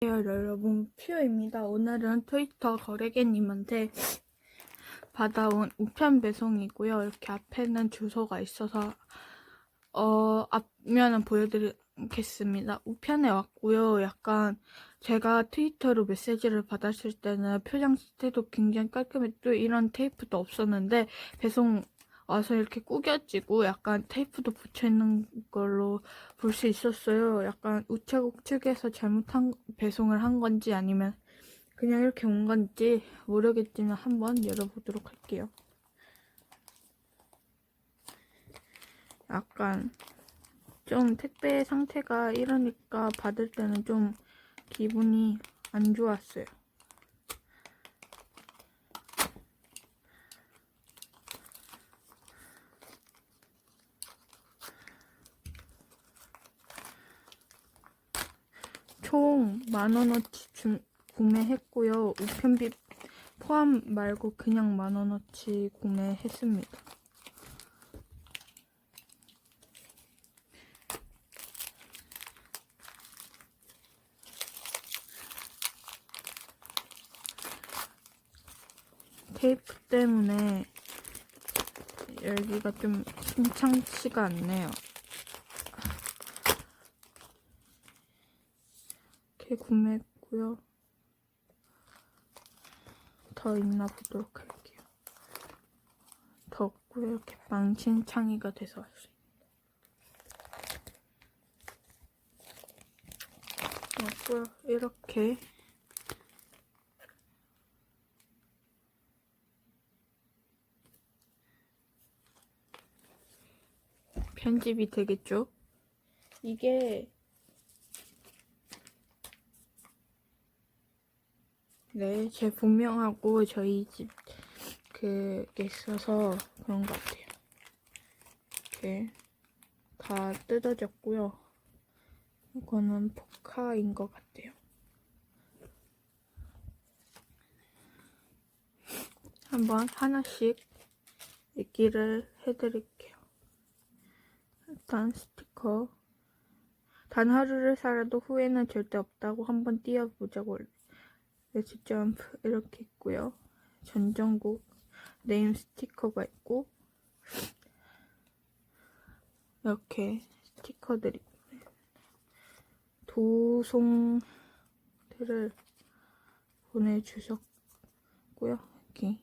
안녕하세요 여러분. 퓨입니다. 오늘은 트위터 거래개님한테 받아온 우편 배송이고요. 이렇게 앞에는 주소가 있어서 어 앞면은 보여드리겠습니다. 우편에 왔고요. 약간 제가 트위터로 메시지를 받았을 때는 표장 상태도 굉장히 깔끔했고 이런 테이프도 없었는데 배송 와서 이렇게 구겨지고 약간 테이프도 붙여있는 걸로 볼 수 있었어요. 약간 우체국 측에서 잘못한 배송을 한 건지 아니면 그냥 이렇게 온 건지 모르겠지만 한번 열어보도록 할게요. 약간 좀 택배 상태가 이러니까 받을 때는 좀 기분이 안 좋았어요. 총 만원어치 주, 구매했고요. 우편비 포함 말고 그냥 만원어치 구매했습니다. 테이프 때문에 열기가 좀 심상치가 않네요. 이렇게 구매했고요. 더 있나 보도록 할게요. 더 없고요. 이렇게 망신창이가 돼서 왔어요. 없고요. 이렇게 편집이 되겠죠? 이게 네, 제 본명하고 저희 집 그게 있어서 그런 것 같아요. 이렇게 다 뜯어졌고요. 이거는 포카인 것 같아요. 한번 하나씩 읽기를 해드릴게요. 일단 스티커. 단 하루를 살아도 후회는 절대 없다고 한번 띄워보자고 레츠 점프 이렇게 있고요. 전전곡 네임 스티커가 있고 이렇게 스티커들이 도송들을 보내주셨고요. 여기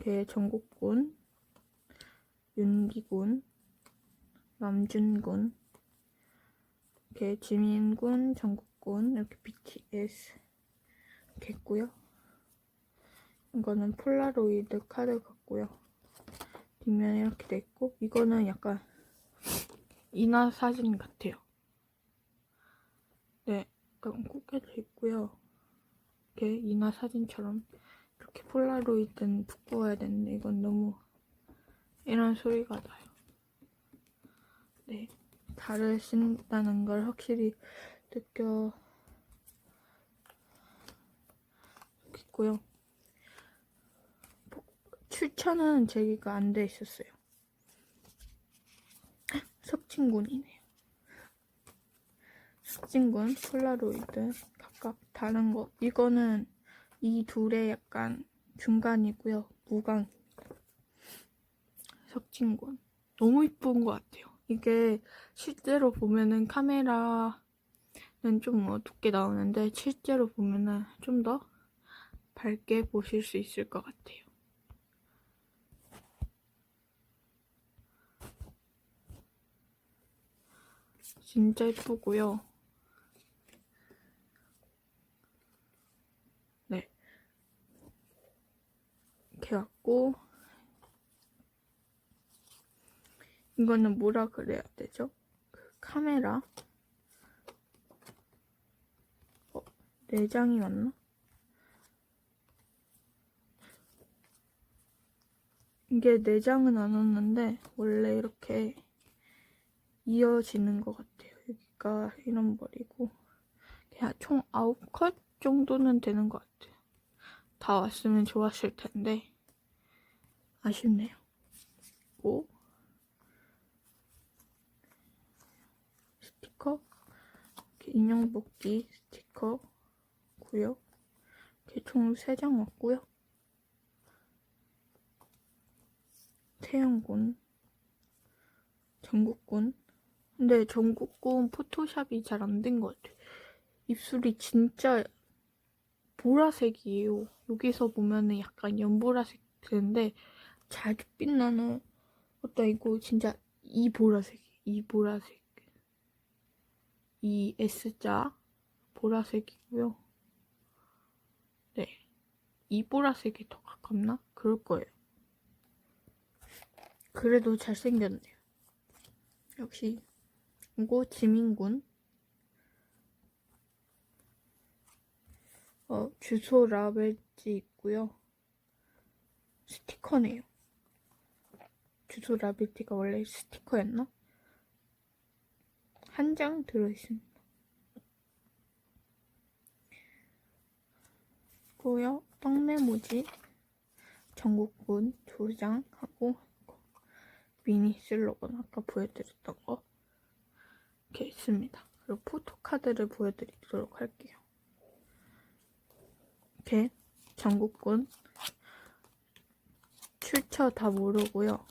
이렇게 전국군, 윤기군, 남준군, 이렇게 지민군, 전국 군, 이렇게 BTS 있고요. 이거는 폴라로이드 카드 같고요. 뒷면에 이렇게 돼 있고 이거는 약간 인화 사진 같아요. 네, 약간 꾸겨져 있고요. 이렇게 인화 사진처럼 이렇게 폴라로이드는 부끄워야 되는데 이건 너무 이런 소리가 나요. 네, 다르신다는 걸 확실히 느껴 있고요. 추천은 제기가 안 돼 있었어요. 석진군이네요. 석진군, 폴라로이드 각각 다른 거. 이거는 이 둘의 약간 중간이고요. 무광. 석진군. 너무 이쁜 것 같아요. 이게 실제로 보면은 카메라 는좀 어둡게 나오는데 실제로 보면은 좀 더 밝게 보실 수 있을 것 같아요. 진짜 예쁘고요. 네. 이렇게 왔고 이거는 뭐라 그래야 되죠? 그 카메라 어, 내장이 왔나? 이게 내장은 안 왔는데 원래 이렇게 이어지는 것 같아요. 여기가 이런 머리고 총 9컷 정도는 되는 것 같아요. 다 왔으면 좋았을 텐데 아쉽네요. 오 스티커 인형 뽑기 스티커 고요. 이렇게 총 3장 왔고요. 태양군, 전국군. 근데 전국군 포토샵이 잘 안 된 것 같아요. 입술이 진짜 보라색이에요. 여기서 보면은 약간 연보라색 되는데 잘 빛나는 어따 이거 진짜 이 보라색, 이 보라색, 이 S자 보라색이고요. 네, 이 보라색이 더 가깝나? 그럴 거예요. 그래도 잘생겼네요. 역시 이거 지민군. 어, 주소 라벨지 있고요. 스티커네요. 주소 라벨지가 원래 스티커였나? 한 장 들어있습니다. 고요. 떡메모지 전국군 두장 하고 미니 슬로건 아까 보여드렸던 거 이렇게 있습니다. 그리고 포토카드를 보여드리도록 할게요. 이렇게 전국군 출처 다 모르고요.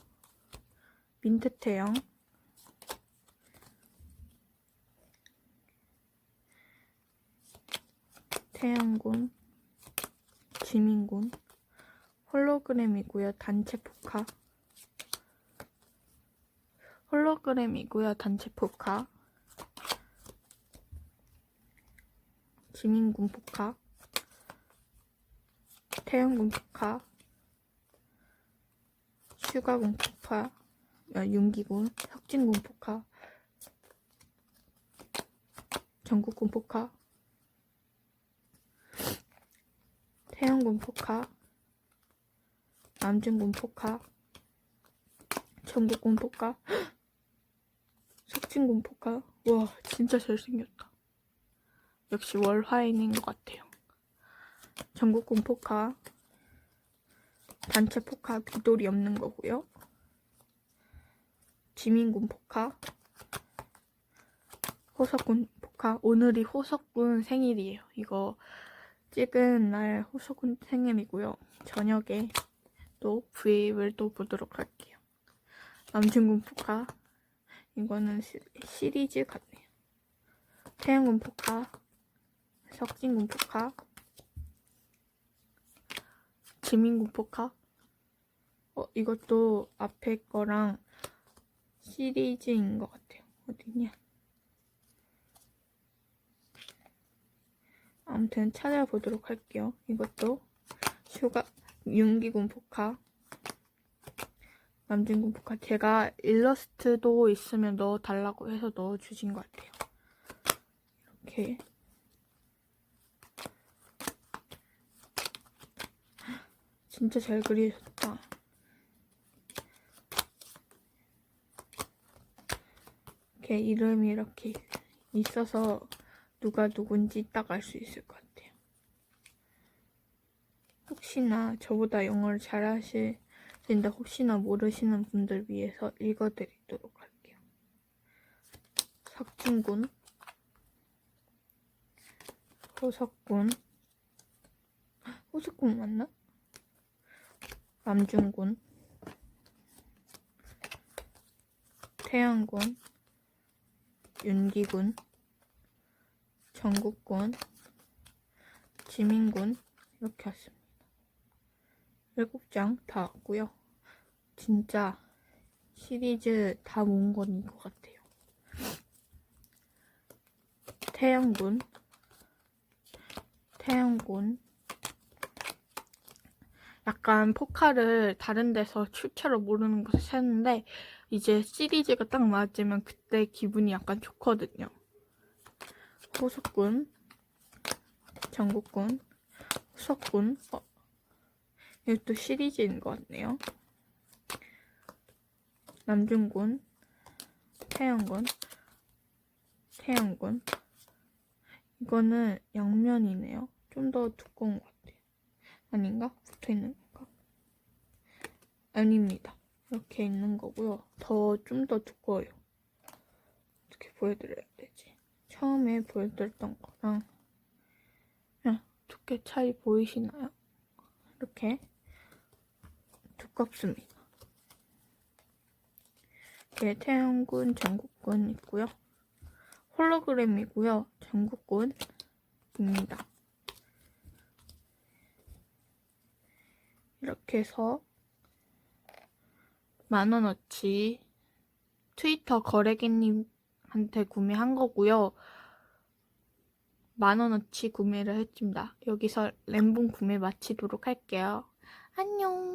민트 태양 태양군 지민군. 홀로그램이고요. 단체 포카 홀로그램이고요. 단체 포카 지민군 포카 태양군 포카 슈가군 포카 아, 윤기군. 혁진군 포카 전국군 포카 태양군 포카 남진군 포카 전국군 포카 석진군 포카 와 진짜 잘생겼다. 역시 월화인인 것 같아요. 전국군 포카 단체 포카 비돌이 없는 거고요. 지민군 포카 호석군 포카 오늘이 호석군 생일이에요. 이거 찍은 날 호석군 생일이고요. 저녁에 또 브이앱을 또 보도록 할게요. 남진군 포카. 이거는 시, 시리즈 같네요. 태양군 포카. 석진군 포카. 지민군 포카. 어 이것도 앞에 거랑 시리즈인 것 같아요. 어디냐 아무튼 찾아보도록 할게요. 이것도 슈가 윤기군 포카 남진군 포카. 제가 일러스트도 있으면 넣어달라고 해서 넣어주신 것 같아요. 이렇게. 진짜 잘 그리셨다. 이렇게 이름이 이렇게 있어서 누가 누군지 딱 알 수 있을 것 같아요. 혹시나 저보다 영어를 잘 하시는데 혹시나 모르시는 분들 위해서 읽어드리도록 할게요. 석진군, 호석군, 호석군 맞나? 남중군, 태양군, 윤기군, 전국군, 지민군 이렇게 왔습니다. 일곱 장다 왔고요. 진짜 시리즈 다 모은 건것 같아요. 태양군, 태양군, 약간 포카를 다른 데서 출처를 모르는 것을 샀는데 이제 시리즈가 딱 맞으면 그때 기분이 약간 좋거든요. 호석군, 전국군, 호석군, 어, 이것도 시리즈인 것 같네요. 남중군, 태양군, 태양군. 이거는 양면이네요. 좀 더 두꺼운 것 같아요. 아닌가? 붙어 있는 건가? 아닙니다. 이렇게 있는 거고요. 더 좀 더 두꺼워요. 어떻게 보여드려야 되지? 자, 처음에 보여드렸던 거랑 그냥 두께 차이 보이시나요? 이렇게 두껍습니다. 이렇게 태양군, 전국군 있고요. 홀로그램이고요. 전국군입니다. 이렇게 해서 만원어치 트위터 거래개님 한테 구매한 거고요. 만 원어치 구매를 했습니다. 여기서 램봉 구매 마치도록 할게요. 안녕.